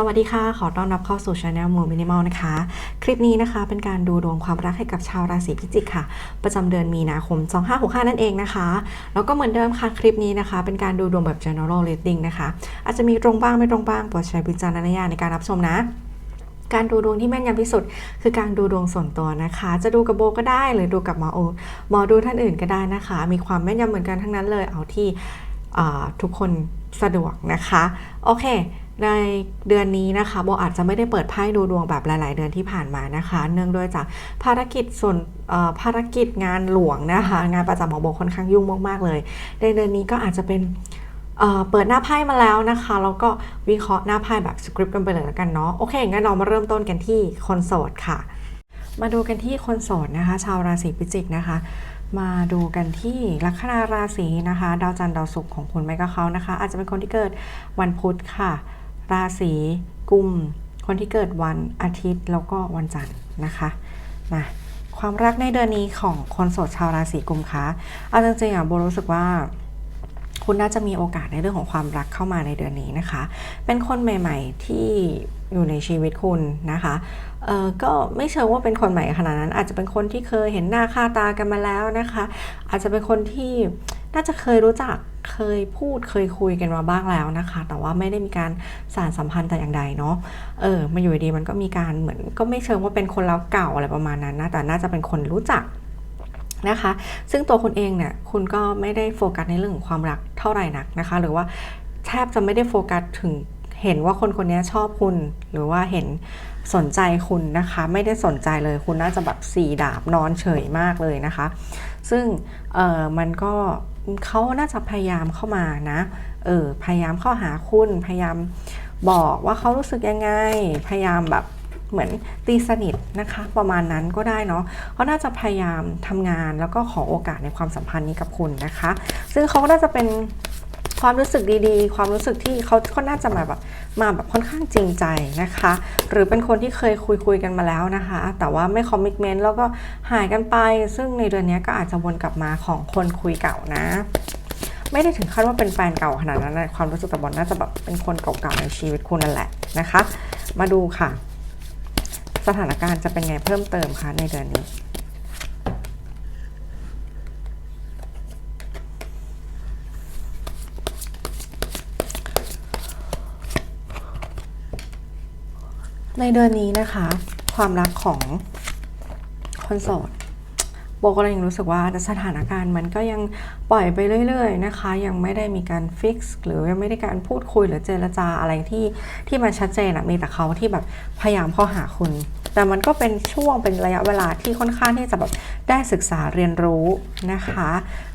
สวัสดีค่ะ ขอต้อนรับเข้าสู่ Channel Moon Minimal นะคะ คลิปนี้นะคะเป็นการดูดวงความรักให้กับชาวราศีพิจิกค่ะ ประจำเดือนมีนาคม 2565 นั่นเองนะคะ แล้วก็เหมือนเดิมค่ะคลิปนี้นะคะ เป็นการดูดวงแบบ general reading นะคะ อาจจะมีตรงบ้างไม่ตรงบ้างโปรดใช้วิจารณญาณในการรับชมนะการดูดวงที่แม่นยำที่สุด คือการดูดวงส่วนตัวนะคะ จะดูกับโบก็ได้หรือดูกับหมอโอหมอดูท่านอื่นก็ได้นะคะ มีความแม่นยำเหมือนกันทั้งนั้นเลยเอาที่ทุกคนสะดวกนะคะ โอเค ในเดือนนี้นะคะโบอาจจะไม่ได้เปิดไพ่ดูดวงแบบหลาย ๆ เดือนที่ผ่านมานะคะ เนื่องด้วยจากภารกิจส่วนภารกิจงานหลวงนะคะ งานประจำของโบค่อนข้างยุ่งมาก ๆ เลย ในเดือนนี้ก็อาจจะเป็นเปิดหน้าไพ่มาแล้วนะคะแล้วก็วิเคราะห์หน้าไพ่แบบสคริปต์กันไปเลยแล้วกันเนาะโอเคงั้นเรามาเริ่มต้นกันที่คนโสดค่ะ มาดูกันที่คนโสดนะคะ ชาวราศีพิจิกนะคะมาดูกันที่ลัคนาราศีนะคะ ดาวจันทร์ดาวศุกร์ของคุณไม่ก็เขานะคะ อาจจะเป็นคนที่เกิดวันพุธค่ะ ราศีกุม คนที่เกิดวันอาทิตย์แล้วก็วันจันทร์นะคะมาความรักในเดือนนี้ของคนโสดชาวราศีกุมคะเอาจริงๆอะโบรู้สึกว่าคุณน่าจะมีโอกาสในเรื่องของความรักเข้ามาในเดือนนี้นะคะ เป็นคนใหม่ ๆ ที่อยู่ในชีวิตคุณนะคะเออก็ไม่เชิงว่าเป็นคนใหม่ขนาดนั้น อาจจะเป็นคนที่เคยเห็นหน้าค่าตากันมาแล้วนะคะ อาจจะเป็นคนที่ น่าจะเคยรู้จักเคยพูดเคยคุยกันมาบ้างแล้วนะคะ แต่ว่าไม่ได้มีการสานสัมพันธ์แต่อย่างใดเนาะเออมาอยู่ดีมันก็มีการเหมือนก็ไม่เชิงว่าเป็นคนรักเก่าอะไรประมาณนั้นนะแต่น่าจะเป็นคนรู้จักนะคะ ซึ่งตัวคุณเองเนี่ยคุณก็ไม่ได้โฟกัสในเรื่องของความรักเท่าไหร่นักนะคะ หรือว่าแทบจะไม่ได้โฟกัสถึงเห็นว่าคนคนนี้ชอบคุณหรือว่าเห็นสนใจคุณนะคะ ไม่ได้สนใจเลยคุณน่าจะแบบสี่ดาบนอนเฉยมากเลยนะคะ ซึ่งเออมันก็ เขาน่าจะพยายามเข้ามานะ เออ พยายามเข้าหาคุณ พยายามบอกว่าเขารู้สึกยังไง พยายามแบบเหมือนตีสนิทนะคะ ประมาณนั้นก็ได้เนาะเขาน่าจะพยายามทำงานแล้วก็ขอโอกาสในความสัมพันธ์นี้กับคุณนะคะ ซึ่งเขาก็น่าจะเป็น ความรู้สึกดีๆ ความรู้สึกที่เขาเขาน่าจะมาแบบมาแบบค่อนข้างจริงใจนะคะ หรือเป็นคนที่เคยคุยคุยกันมาแล้วนะคะ แต่ว่าไม่คอมมิชเมนต์แล้วก็หายกันไป ซึ่งในเดือนนี้ก็อาจจะวนกลับมาของคนคุยเก่านะไม่ได้ถึงขั้นว่าเป็นแฟนเก่าขนาดนั้นนะความรู้สึกแต่บอลน่าจะแบบเป็นคนเก่าๆในชีวิตคุณนั่นแหละนะคะ มาดูค่ะ สถานการณ์จะเป็นไงเพิ่มเติมคะในเดือนนี้ ในเดือนนี้นะคะ ความรักของคนโสดโบก็เลยยังรู้สึกว่าสถานการณ์มันก็ยังปล่อยไปเรื่อย ๆ นะคะ ยังไม่ได้มีการฟิกซ์หรือยังไม่ได้การพูดคุยหรือเจรจาอะไรที่ที่มันชัดเจนอะมีแต่เขาที่แบบพยายามเข้าหาคุณ แต่มันก็เป็นช่วงเป็นระยะเวลาที่ค่อนข้างที่จะแบบได้ศึกษาเรียนรู้นะคะ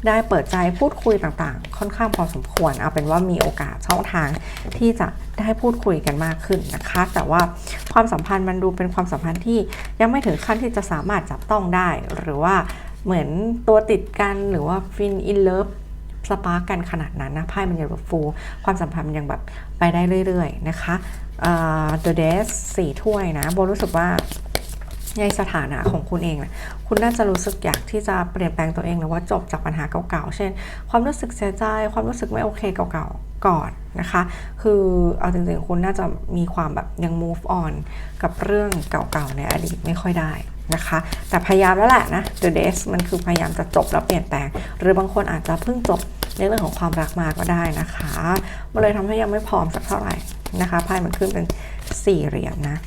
ได้เปิดใจพูดคุยต่างๆ ค่อนข้างพอสมควร เอาเป็นว่ามีโอกาสช่องทางที่จะได้พูดคุยกันมากขึ้นนะคะ แต่ว่าความสัมพันธ์มันดูเป็นความสัมพันธ์ที่ยังไม่ถึงขั้นที่จะสามารถจับต้องได้ หรือว่าเหมือนตัวติดกันหรือว่าฟินอินเลิฟ สปาร์กกันขนาดนั้นนะไพ่มันยังแบบฟู ความสัมพันธ์มันยังแบบไปได้เรื่อยๆนะคะอ่า The d e s สี่ถ้วยนะโบรู้สึกว่าในสถานะของคุณเองนะคุณน่าจะรู้สึกอยากที่จะเปลี่ยนแปลงตัวเองหรือว่าจบจากปัญหาเก่าๆ เช่น ความรู้สึกเสียใจ ความรู้สึกไม่โอเคเก่าๆ ก่อนนะคะ คือเอาจริงๆ คุณน่าจะมีความแบบยัง move on กับเรื่องเก่าๆ ในอดีตไม่ค่อยได้ นะคะ แต่พยายามแล้วแหละนะ The Days มันคือพยายามจะจบแล้วเปลี่ยนแปลง หรือบางคนอาจจะเพิ่งจบในเรื่องของความรักมาก็ได้นะคะ มันเลยทำให้ยังไม่พร้อมสักเท่าไหร่นะคะไพ่มันขึ้นเป็นสี่เหลี่ยมนะ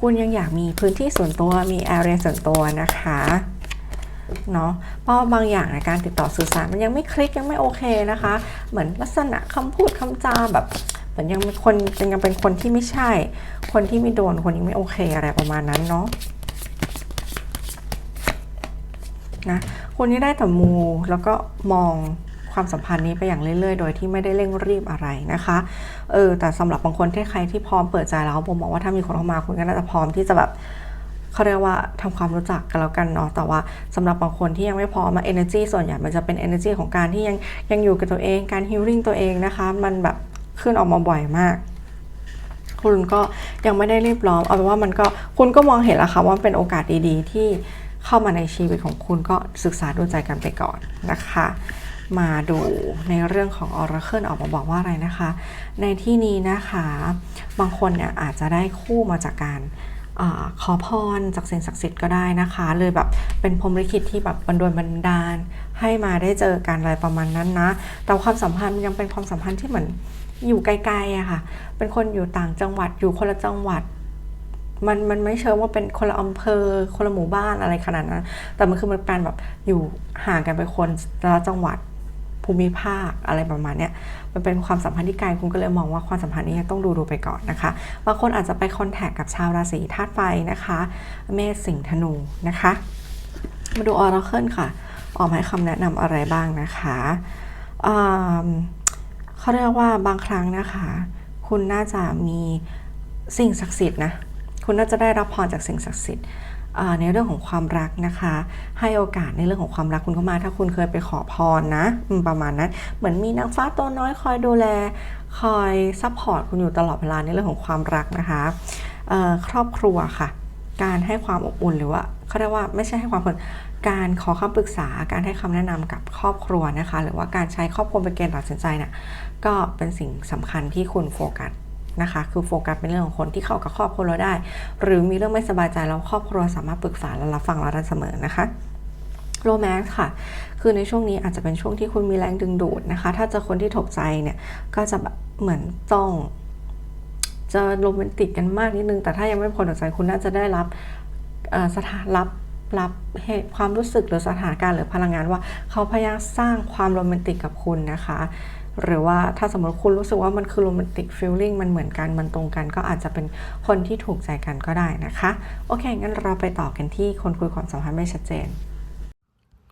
คุณยังอยากมีพื้นที่ส่วนตัวมีแอเรียส่วนตัวนะคะเนาะเพราะบางอย่างในการติดต่อสื่อสารมันยังไม่คลิกยังไม่โอเคนะคะ เหมือนลักษณะคำพูดคำจาแบบ เหมือนยังเป็นคนยังเป็นคนที่ไม่ใช่ คนที่ไม่โดนคนยังไม่โอเคอะไรประมาณนั้นเนาะนะคุณนี่ได้แต่มูแล้วก็มองความสัมพันธ์นี้ไปอย่างเรื่อยๆ โดยที่ไม่ได้เร่งรีบอะไรนะคะ เออ แต่สำหรับบางคนที่ใครที่พร้อมเปิดใจแล้วผมมองว่าถ้ามีคนเข้ามาคุณก็น่าจะพร้อมที่จะแบบเขาเรียกว่าทำความรู้จักกันแล้วกันเนาะ แต่ว่าสำหรับบางคนที่ยังไม่พร้อมมา energy ส่วนใหญ่มันจะเป็น energy ของการที่ยังยังอยู่กับตัวเอง การ healing ตัวเองนะคะ มันแบบ ขึ้นออกมาบ่อยมาก คุณก็ยังไม่ได้รีบร้อนเอาเป็นว่ามันก็คุณก็มองเห็นแล้วค่ะว่าเป็นโอกาสดีๆ ที่เข้ามาในชีวิตของคุณก็ศึกษาดูใจกันไปก่อนนะคะ มาดูในเรื่องของ Oracle ออกมาบอกว่าอะไรนะคะ ในที่นี้นะคะ บางคนเนี่ยอาจจะได้คู่มาจากการอขอพรจากสิ่งศักดิ์สิทธิ์ก็ได้นะคะ เลยแบบเป็นพรหมลิขิตที่แบบบันดลบันดาล ให้มาได้เจอกันอะไรประมาณนั้นนะ แต่ความสัมพันธ์ยังเป็นความสัมพันธ์ที่เหมือน อยู่ไกลๆอะค่ะ เป็นคนอยู่ต่างจังหวัดอยู่คนละจังหวัด มันมันไม่เชิงว่าเป็นคนละอำเภอ คนละหมู่บ้านอะไรขนาดนั้น แต่มันคือมันการแบบอยู่ห่างกันไปคนละจังหวัดภูมิภาคอะไรประมาณเนี้ยมันเป็นความสัมพันธ์ที่ไกลคุณก็เลยมองว่าความสัมพันธ์นี้ต้องดูดูไปก่อนนะคะบางคนอาจจะไปคอนแทคกับชาวราศีธาตุไฟนะคะ เมษสิงห์ธนูนะคะ มาดูออร์เคิลค่ะ ออกมาให้คำแนะนำอะไรบ้างนะคะอืม เขาเรียกว่าบางครั้งนะคะ คุณน่าจะมีสิ่งศักดิ์สิทธิ์นะคุณน่าจะได้รับพรจากสิ่งศักดิ์สิทธิ์ในเรื่องของความรักนะคะ ให้โอกาสในเรื่องของความรักคุณเข้ามาถ้าคุณเคยไปขอพรนะประมาณนั้นเหมือนมีนางฟ้าตัวน้อยคอยดูแล คอยซัพพอร์ตคุณอยู่ตลอดเวลาในเรื่องของความรักนะคะครอบครัวค่ะ การให้ความอบอุ่นหรือว่าเขาเรียกว่าไม่ใช่ให้ความอบอุ่น การขอคำปรึกษาการให้คำแนะนำกับครอบครัวนะคะ หรือว่าการใช้ครอบครัวเป็นเกณฑ์ตัดสินใจเนี่ยก็เป็นสิ่งสำคัญที่คุณโฟกัสนะคะ คือโฟกัสเป็นเรื่องของคนที่เข้ากับครอบครัวเราได้ หรือมีเรื่องไม่สบายใจแล้วครอบครัวสามารถปรึกษาและรับฟังเราได้เสมอนะคะโรแมนต์ค่ะ คือในช่วงนี้อาจจะเป็นช่วงที่คุณมีแรงดึงดูดนะคะ ถ้าเจอคนที่ถูกใจเนี่ย ก็จะแบบเหมือนจ้อง จะโรแมนติกกันมากนิดนึง แต่ถ้ายังไม่พอถูกใจคุณน่าจะได้รับสถานรับ รับเหตุความรู้สึกหรือสถานการณ์หรือพลังงานว่าเขาพยายามสร้างความโรแมนติกกับคุณนะคะ หรือว่าถ้าสมมติคุณรู้สึกว่ามันคือโรแมนติกฟิลลิ่งมันเหมือนกันมันตรงกัน ก็อาจจะเป็นคนที่ถูกใจกันก็ได้นะคะ โอเคงั้นเราไปต่อกันที่คนคุยความสัมพันธ์ไม่ชัดเจน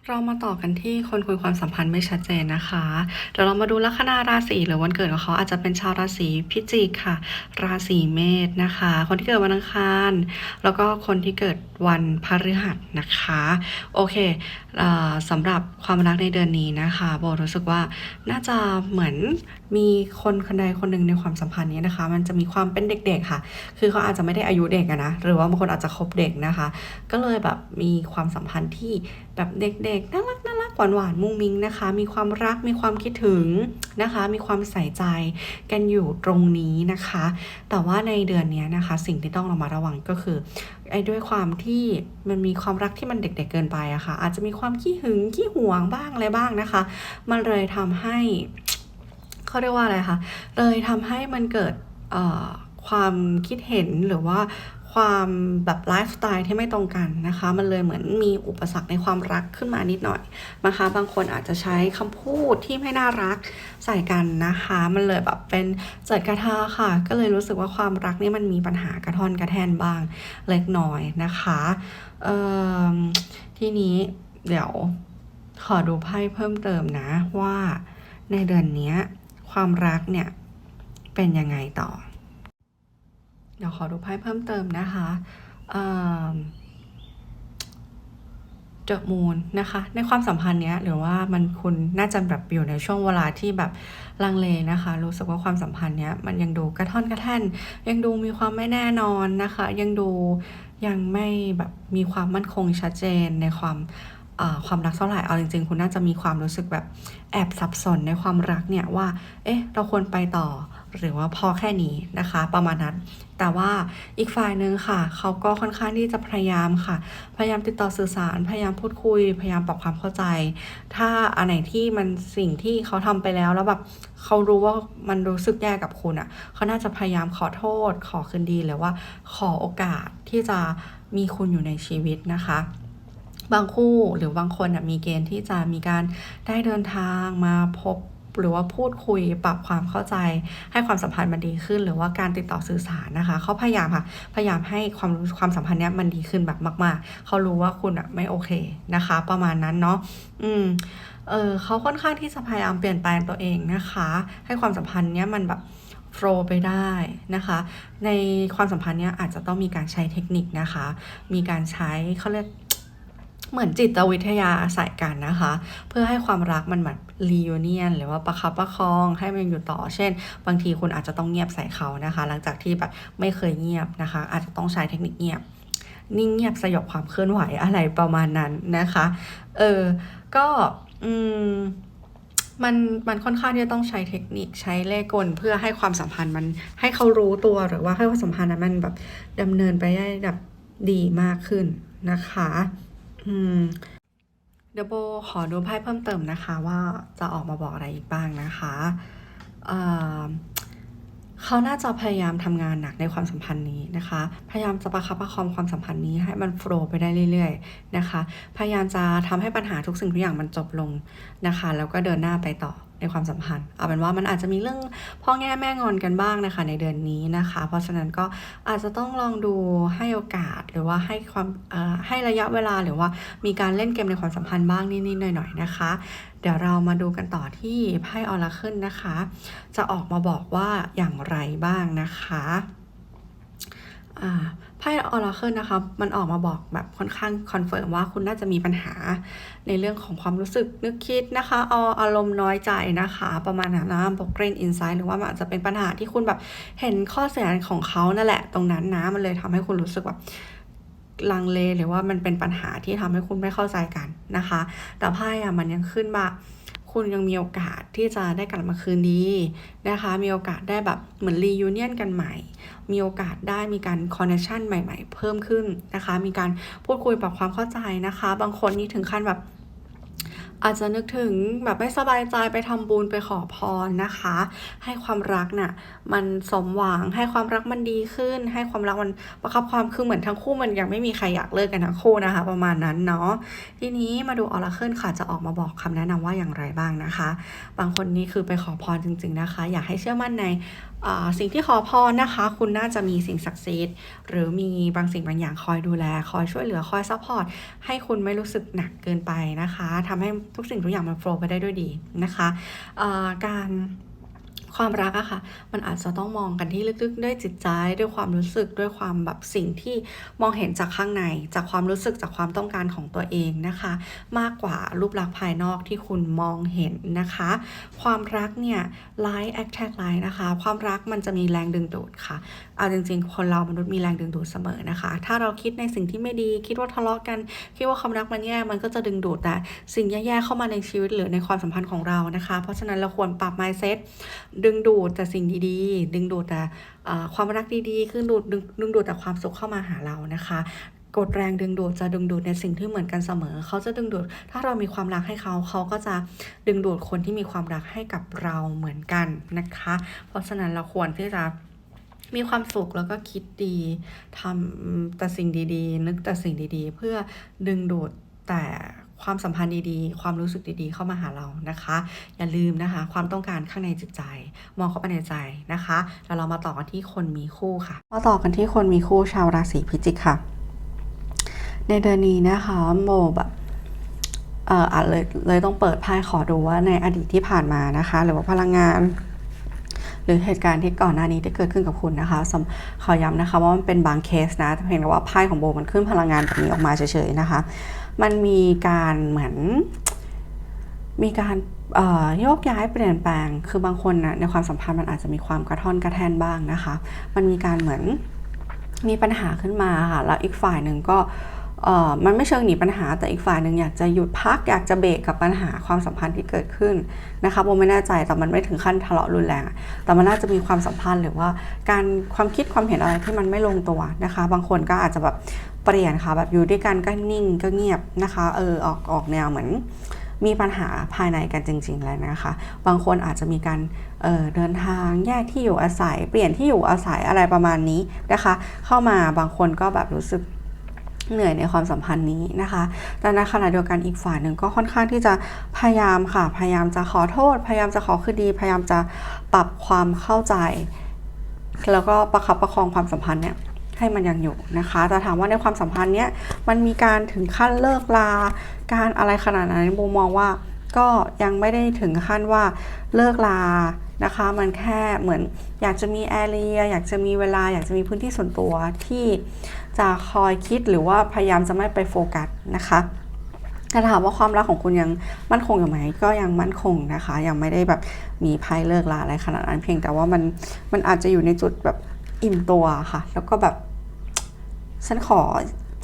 เรามาต่อกันที่คนคุยความสัมพันธ์ไม่ชัดเจนนะคะ เดี๋ยวเรามาดูลัคนาราศีหรือวันเกิดของเขาอาจจะเป็นชาวราศีพิจิกค่ะ ราศีเมษนะคะ คนที่เกิดวันอังคาร แล้วก็คนที่เกิดวันพฤหัสนะคะ โอเคเออสำหรับความรักในเดือนนี้นะคะโบรู้สึกว่าน่าจะเหมือนมีคนคนใดคนหนึ่งในความสัมพันธ์นี้นะคะ มันจะมีความเป็นเด็กๆค่ะ คือเขาอาจจะไม่ได้อายุเด็กนะ หรือว่าบางคนอาจจะคบเด็กนะคะ ก็เลยแบบมีความสัมพันธ์ที่แบบเด็กๆน่ารักน่ารักหวานหวานมุ้งมิ้งนะคะ มีความรักมีความคิดถึงนะคะ มีความใส่ใจกันอยู่ตรงนี้นะคะ แต่ว่าในเดือนนี้นะคะ สิ่งที่ต้องระมัดระวังก็คือไอ้ด้วยความที่มันมีความรักที่มันเด็ก ๆเกินไปอะค่ะอาจจะมีความขี้หึงขี้หวงบ้างอะไรบ้างนะคะ มันเลยทำให้เขาเรียกว่าอะไรคะเลยทำให้มันเกิดความคิดเห็นหรือว่า ความแบบไลฟ์สไตล์ที่ไม่ตรงกันนะคะ มันเลยเหมือนมีอุปสรรคในความรักขึ้นมานิดหน่อยนะคะ บางคนอาจจะใช้คำพูดที่ไม่น่ารักใส่กันนะคะ มันเลยแบบเป็นเจิดกระทาค่ะ ก็เลยรู้สึกว่าความรักนี่มันมีปัญหากระท่อนกระแทนบ้างเล็กน้อยนะคะเอ่อทีนี้เดี๋ยวขอดูไพ่เพิ่มเติมนะว่าในเดือนนี้ความรักเนี่ยเป็นยังไงต่อ ดี๋ยวขอดูไพ่เพิ่มเติมนะคะเดอะมูนนะคะ ในความสัมพันธ์เนี้ยหรือว่ามันคุณน่าจะแบบอยู่ในช่วงเวลาที่แบบลังเลนะคะ รู้สึกว่าความสัมพันธ์เนี้ยมันยังดูกระท่อนกระแท่น ยังดูมีความไม่แน่นอนนะคะ ยังดูยังไม่แบบมีความมั่นคงชัดเจนในความความรักเท่าไหร่เอาจริงๆ คุณน่าจะมีความรู้สึกแบบแอบสับสนในความรักเนี่ยว่า เอ๊ะ เราควรไปต่อ หรือว่าพอแค่นี้นะคะ ประมาณนั้น แต่ว่าอีกฝ่ายหนึ่งค่ะ เขาก็ค่อนข้างที่จะพยายามค่ะ พยายามติดต่อสื่อสาร พยายามพูดคุย พยายามปรับความเข้าใจ ถ้าอันไหนที่มันสิ่งที่เขาทำไปแล้วแล้วแบบเขารู้ว่ามันรู้สึกแย่กับคุณอะ่ะ เขาน่าจะพยายามขอโทษ ขอคืนดีหรือว่าขอโอกาสที่จะมีคุณอยู่ในชีวิตนะคะบางคู่หรือบางคนมีเกณฑ์ที่จะมีการได้เดินทางมาพบ หรือว่าพูดคุยปรับความเข้าใจ ให้ความสัมพันธ์มันดีขึ้น หรือว่าการติดต่อสื่อสารนะคะเขาพยายามค่ะพยายามให้ความความสัมพันธ์เนี้ยมันดีขึ้นแบบมาก ๆเขารู้ว่าคุณอะไม่โอเคนะคะ ประมาณนั้นเนาะอืมเออเขาค่อนข้างที่จะพยายามเปลี่ยนแปลงตัวเองนะคะ ให้ความสัมพันธ์เนี้ยมันแบบโฟล์ไปได้นะคะ ในความสัมพันธ์เนี้ยอาจจะต้องมีการใช้เทคนิคนะคะ มีการใช้เขาเรียก เหมือนจิตวิทยาใส่กันนะคะ เพื่อให้ความรักมันแบบรียูเนียนหรือว่าประคับประคองให้มันอยู่ต่อ เช่น บางทีคุณอาจจะต้องเงียบใส่เขานะคะ หลังจากที่แบบไม่เคยเงียบนะคะ อาจจะต้องใช้เทคนิคเงียบ นิ่งเงียบสยบความเคลื่อนไหวอะไรประมาณนั้นนะคะ เออ ก็อืมมันมันค่อนข้างที่จะต้องใช้เทคนิคใช้เล่กลเพื่อให้ความสัมพันธ์มันให้เขารู้ตัวหรือว่าให้ความสัมพันธ์นั้นมันแบบดำเนินไปได้แบบดีมากขึ้นนะคะ อืมเดี๋ยวโบขอดูไพ่เพิ่มเติมนะคะว่าจะออกมาบอกอะไรอีกบ้างนะคะเขาน่าจะพยายามทำงานหนักในความสัมพันธ์นี้นะคะ พยายามจะประคับประคองความสัมพันธ์นี้ให้มันโฟล์ไปได้เรื่อยๆนะคะ พยายามจะทำให้ปัญหาทุกสิ่งทุกอย่างมันจบลงนะคะ แล้วก็เดินหน้าไปต่อ ในความสัมพันธ์ เอาเป็นว่ามันอาจจะมีเรื่องพ่อแง่แม่งอนกันบ้างนะคะ ในเดือนนี้นะคะ เพราะฉะนั้นก็อาจจะต้องลองดูให้โอกาสหรือว่าให้ความให้ระยะเวลาหรือว่ามีการเล่นเกมในความสัมพันธ์บ้างนิดๆหน่อยๆนะคะ เดี๋ยวเรามาดูกันต่อที่ไพ่ออราเคิลนะคะ จะออกมาบอกว่าอย่างไรบ้างนะคะอ่า ไพ่ออราเคิลนะคะมันออกมาบอกแบบค่อนข้างคอนเฟิร์มว่าคุณน่าจะมีปัญหาในเรื่องของความรู้สึกนึกคิดนะคะอาอารมณ์น้อยใจนะคะ ประมาณนั้นนะบอกเกรนอินไซด์หรือว่ามันอาจจะเป็นปัญหาที่คุณแบบเห็นข้อเสียของเขานั่นแหละ ตรงนั้นนะมันเลยทำให้คุณรู้สึกแบบลังเลหรือว่ามันเป็นปัญหาที่ทำให้คุณไม่เข้าใจกันนะคะ แต่ไพ่อะมันยังขึ้นมา คุณยังมีโอกาสที่จะได้กลับมาคืนดีนะคะ มีโอกาสได้แบบเหมือนรียูเนียนกันใหม่ มีโอกาสได้มีการคอนเนคชันใหม่ ๆ เพิ่มขึ้นนะคะ มีการพูดคุยปรับความเข้าใจนะคะ บางคนนี่ถึงขั้นแบบ อาจจะนึกถึงแบบไม่สบายใจไปทำบุญไปขอพรนะคะ ให้ความรักน่ะมันสมหวังให้ความรักมันดีขึ้น ให้ความรักมันประคับความคือเหมือนทั้งคู่มันยังไม่มีใครอยากเลิกกันทั้งคู่นะคะ ประมาณนั้นเนาะทีนี้มาดูออราเคิลค่ะจะออกมาบอกคำแนะนำว่าอย่างไรบ้างนะคะ บางคนนี่คือไปขอพรจริง ๆนะคะ อยากให้เชื่อมั่นใน สิ่งที่ขอพรนะคะ คุณน่าจะมีสิ่งศักดิ์สิทธิ์หรือมีบางสิ่งบางอย่างคอยดูแล คอยช่วยเหลือคอยซัพพอร์ตให้คุณไม่รู้สึกหนักเกินไปนะคะทำให้ทุกสิ่งทุกอย่างมันโฟล์ไปได้ด้วยดีนะคะการ ความรักอะค่ะ มันอาจจะต้องมองกันที่ลึกๆ ด้วยจิตใจ ด้วยความรู้สึก ด้วยความแบบสิ่งที่มองเห็นจากข้างใน จากความรู้สึก จากความต้องการของตัวเองนะคะ มากกว่ารูปลักษณ์ภายนอกที่คุณมองเห็นนะคะ ความรักเนี่ยไลท์แอคแท็กไลท์นะคะ ความรักมันจะมีแรงดึงดูดค่ะ เอาจริงๆ คนเรามนุษย์มีแรงดึงดูดเสมอนะคะ ถ้าเราคิดในสิ่งที่ไม่ดี คิดว่าทะเลาะกัน คิดว่าความรักมันแย่ มันก็จะดึงดูดแต่สิ่งแย่ๆเข้ามาในชีวิตหรือในความสัมพันธ์ของเรานะคะ เพราะฉะนั้นเราควรปรับ mindset ดึงดูดแต่สิ่งดีๆ ดึงดูดแต่ความรักดีๆคือดูดดึงดึงดูดแต่ความสุขเข้ามาหาเรานะคะกดแรงดึงดูดจะดึงดูดในสิ่งที่เหมือนกันเสมอ เขาจะดึงดูด ถ้าเรามีความรักให้เขา เขาก็จะดึงดูดคนที่มีความรักให้กับเราเหมือนกันนะคะ เพราะฉะนั้นเราควรที่จะมีความสุขแล้วก็คิดดีทำแต่สิ่งดีๆ นึกแต่สิ่งดีๆ เพื่อดึงดูดแต่ ความสัมพันธ์ดีๆ ความรู้สึกดีๆ เข้ามาหาเรานะคะ อย่าลืมนะคะ ความต้องการข้างในจิตใจ มองเข้าไปในใจนะคะ แล้วเรามาต่อกันที่คนมีคู่ค่ะ มาต่อกันที่คนมีคู่ชาวราศีพิจิกค่ะ ในเดือนนี้นะคะโมแบบเอ่ออาจเลยเลยต้องเปิดไพ่ขอดูว่าในอดีตที่ผ่านมานะคะ หรือว่าพลังงาน หรือเหตุการณ์ที่ก่อนหน้านี้ที่เกิดขึ้นกับคุณนะคะขอย้ำนะคะว่ามันเป็นบางเคสนะเพียงแต่ว่าไพ่ของโบมันขึ้นพลังงานแบบนี้ออกมาเฉยๆนะคะ มันมีการเหมือน มีการโยกย้ายเปลี่ยนแปลง คือบางคนนะในความสัมพันธ์มันอาจจะมีความกระท่อนกระแทนบ้างนะคะ มันมีการเหมือนมีปัญหาขึ้นมาค่ะ แล้วอีกฝ่ายหนึ่งก็มันไม่เชิงหนีปัญหา แต่อีกฝ่ายหนึ่งอยากจะหยุดพักอยากจะเบรกกับปัญหาความสัมพันธ์ที่เกิดขึ้นนะคะโบไม่แน่ใจแต่มันไม่ถึงขั้นทะเลาะรุนแรง แต่มันน่าจะมีความสัมพันธ์หรือว่าการความคิดความเห็นอะไรที่มันไม่ลงตัวนะคะ บางคนก็อาจจะแบบ เปลี่ยนค่ะแบบอยู่ด้วยกันก็นิ่งก็เงียบนะคะเออออกออกแนวเหมือนมีปัญหาภายในกันจริงๆแล้วนะคะ บางคนอาจจะมีการเเดินทางแยกที่อยู่อาศัย เปลี่ยนที่อยู่อาศัยอะไรประมาณนี้นะคะ เข้ามาบางคนก็แบบรู้สึกเหนื่อยในความสัมพันธ์นี้นะคะ แต่ในขณะเดียวกันอีกฝ่ายหนึ่งก็ค่อนข้างที่จะพยายามค่ะ พยายามจะขอโทษ พยายามจะขอคืนดี พยายามจะปรับความเข้าใจ แล้วก็ประคับประคองความสัมพันธ์เนี่ย ให้มันยังอยู่นะคะแต่ถามว่าในความสัมพันธ์เนี้ยมันมีการถึงขั้นเลิกลา การอะไรขนาดนั้นโบมองว่าก็ยังไม่ได้ถึงขั้นว่าเลิกลานะคะ มันแค่เหมือนอยากจะมีแอเรียอยากจะมีเวลา อยากจะมีพื้นที่ส่วนตัวที่จะคอยคิดหรือว่าพยายามจะไม่ไปโฟกัสนะคะแต่ถามว่าความรักของคุณยังมั่นคงอยู่ไหมก็ยังมั่นคงนะคะ ยังไม่ได้แบบมีไพ่เลิกลาอะไรขนาดนั้นเพียงแต่ว่ามันมันอาจจะอยู่ในจุดแบบ อิ่มตัวค่ะ แล้วก็แบบ ฉันขอ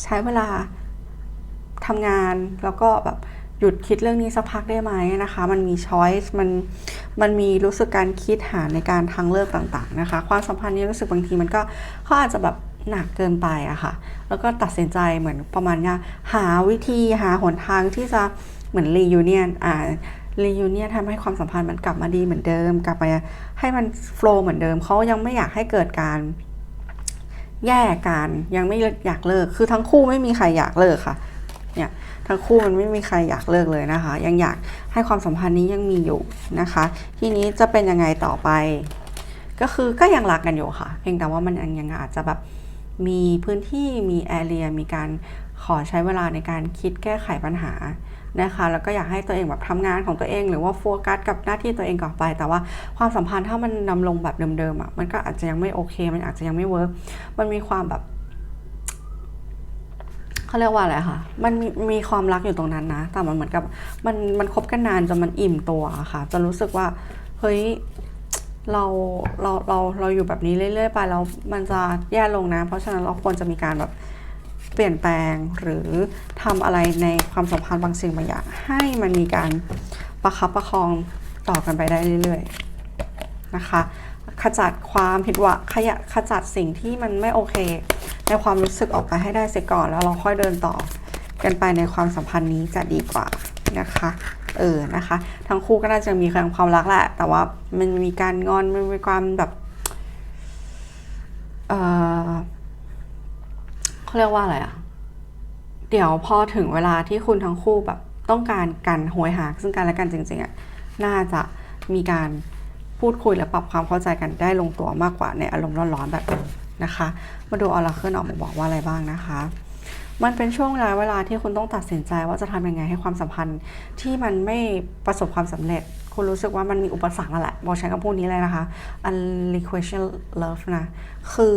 ใช้เวลาทำงานแล้วก็แบบหยุดคิดเรื่องนี้สักพักได้ไหมนะคะ มันมีช้อยส์มันมันมีรู้สึกการคิดหาในการทางเลือกต่างๆนะคะ ความสัมพันธ์นี้รู้สึกบางทีมันก็เขาอาจจะแบบหนักเกินไปอะค่ะ แล้วก็ตัดสินใจเหมือนประมาณว่าหาวิธีหาหนทางที่จะเหมือนรียูเนียนอ่า รียูเนียทำให้ความสัมพันธ์มันกลับมาดีเหมือนเดิม กลับไปให้มันโฟล์เหมือนเดิมเขายังไม่อยากให้เกิดการแยกกันยังไม่อยากเลิก คือทั้งคู่ไม่มีใครอยากเลิกค่ะ เนี่ยทั้งคู่มันไม่มีใครอยากเลิกเลยนะคะ ยังอยากให้ความสัมพันธ์นี้ยังมีอยู่นะคะ ทีนี้จะเป็นยังไงต่อไป ก็คือก็ยังรักกันอยู่ค่ะ เพียงแต่ว่ามันยังยังอาจจะแบบมีพื้นที่มีแอเรียมีการขอใช้เวลาในการคิดแก้ไขปัญหา นะคะแล้วก็อยากให้ตัวเองแบบทำงานของตัวเอง หรือว่าโฟกัสกับหน้าที่ตัวเองก่อนไป แต่ว่าความสัมพันธ์ถ้ามันดำลงแบบเดิมๆอะมันก็อาจจะยังไม่โอเค มันอาจจะยังไม่เวิร์กมันมีความแบบเขาเรียกว่าอะไรคะมันมีมีความรักอยู่ตรงนั้นนะ แต่มันเหมือนกับมันมันคบกันนานจนมันอิ่มตัวะค่ะจะรู้สึกว่าเฮ้ยเราเราเราเราอยู่แบบนี้เรื่อยๆไปแล้วมันจะแย่ลงนะ เพราะฉะนั้นเราควรจะมีการแบบ เปลี่ยนแปลงหรือทำอะไรในความสัมพันธ์บางสิ่งบางอย่าง ให้มันมีการประคับประคองต่อกันไปได้เรื่อยๆนะคะขจัดความผิดหวังขยะขจัดสิ่งที่มันไม่โอเค ในความรู้สึกออกไปให้ได้เสียก่อน แล้วเราค่อยเดินต่อกันไปในความสัมพันธ์นี้จะดีกว่านะคะเออนะคะ ทั้งคู่ก็น่าจะมีความรักแหละ แต่ว่ามันมีการงอนมันมีความแบบเออ เขาเรียกว่าอะไรอะเดี๋ยวพอถึงเวลาที่คุณทั้งคู่แบบต้องการกันโหยหาซึ่งกันและกันจริงๆอะน่าจะมีการพูดคุยและปรับความเข้าใจกันได้ลงตัวมากกว่าในอารมณ์ร้อนๆแบบนี้นะคะ มาดูออราเคิลออกมาบอกว่าอะไรบ้างนะคะ มันเป็นช่วงเวลาเวลาที่คุณต้องตัดสินใจว่าจะทำยังไงให้ความสัมพันธ์ที่มันไม่ประสบความสำเร็จ คุณรู้สึกว่ามันมีอุปสรรคนั่นแหละ บอกใช้คำพูดนี้เลยนะคะ unrequited love นะ คือ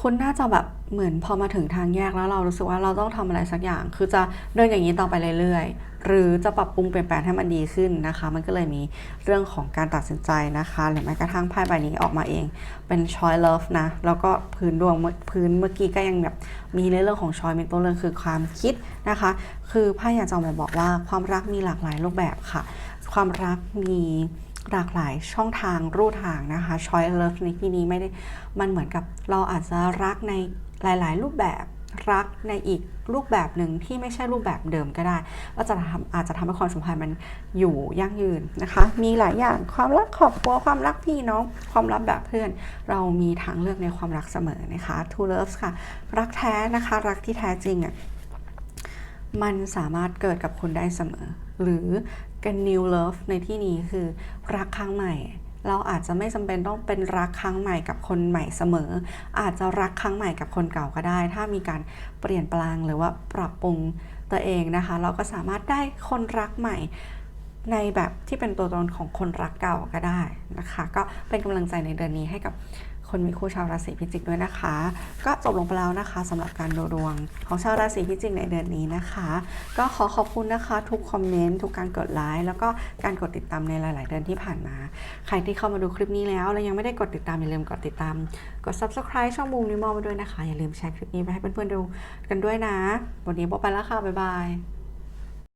คุณน่าจะแบบเหมือนพอมาถึงทางแยกแล้วเรารู้สึกว่าเราต้องทำอะไรสักอย่าง คือจะเดินอย่างนี้ต่อไปเรื่อยๆ หรือจะปรับปรุงเปลี่ยนแปลงให้มันดีขึ้นนะคะ มันก็เลยมีเรื่องของการตัดสินใจนะคะ หรือแม้กระทั่งไพ่ใบนี้ออกมาเอง เป็น choice love นะ แล้วก็พื้นดวงพื้นเมื่อกี้ก็ยังแบบมีในเรื่องของ choice เป็นต้นเรื่องคือความคิดนะคะ คือไพ่อยากจะมาบอกว่าความรักมีหลากหลายรูปแบบค่ะ ความรักมี หลากหลายช่องทางรูทางนะคะ choice love ในที่นี้ไม่ได้มันเหมือนกับเราอาจจะรักในหลาย ๆ รูปแบบรักในอีกรูปแบบหนึ่งที่ไม่ใช่รูปแบบเดิมก็ได้ว่าจะทำอาจจะทำให้ความสัมพันธ์มันอยู่ยั่งยืนนะคะ มีหลายอย่างความรักครอบครัวความรักพี่น้อง ความรักแบบเพื่อน เรามีทางเลือกในความรักเสมอนะคะ Two Loves ค่ะ รักแท้นะคะ รักที่แท้จริงอะมันสามารถเกิดกับคุณได้เสมอ หรือ กัน new love ในที่นี้คือรักครั้งใหม่ เราอาจจะไม่จำเป็นต้องเป็นรักครั้งใหม่กับคนใหม่เสมอ อาจจะรักครั้งใหม่กับคนเก่าก็ได้ ถ้ามีการเปลี่ยนแปลงหรือว่าปรับปรุงตัวเองนะคะ เราก็สามารถได้คนรักใหม่ในแบบที่เป็นตัวตนของคนรักเก่าก็ได้นะคะ ก็เป็นกำลังใจในเดือนนี้ให้กับ คนมีคู่ชาวราศีพิจิกด้วยนะคะ ก็จบลงไปแล้วนะคะสำหรับการดูดวง ของชาวราศีพิจิกในเดือนนี้นะคะ ก็ขอขอบคุณนะคะ ทุกคอมเมนต์ทุกการกดไลค์แล้วก็การกดติดตามในหลาย ๆ เดือนที่ผ่านมา ใครที่เข้ามาดูคลิปนี้แล้ว แล้วยังไม่ได้กดติดตามอย่าลืมกดติดตาม กด subscribe ช่องบูมนิมอลมาด้วยนะคะ อย่าลืมแชร์คลิปนี้ไปให้เพื่อน ๆ ดูกันด้วยนะ วันนี้โบไปแล้วค่ะบ๊ายบาย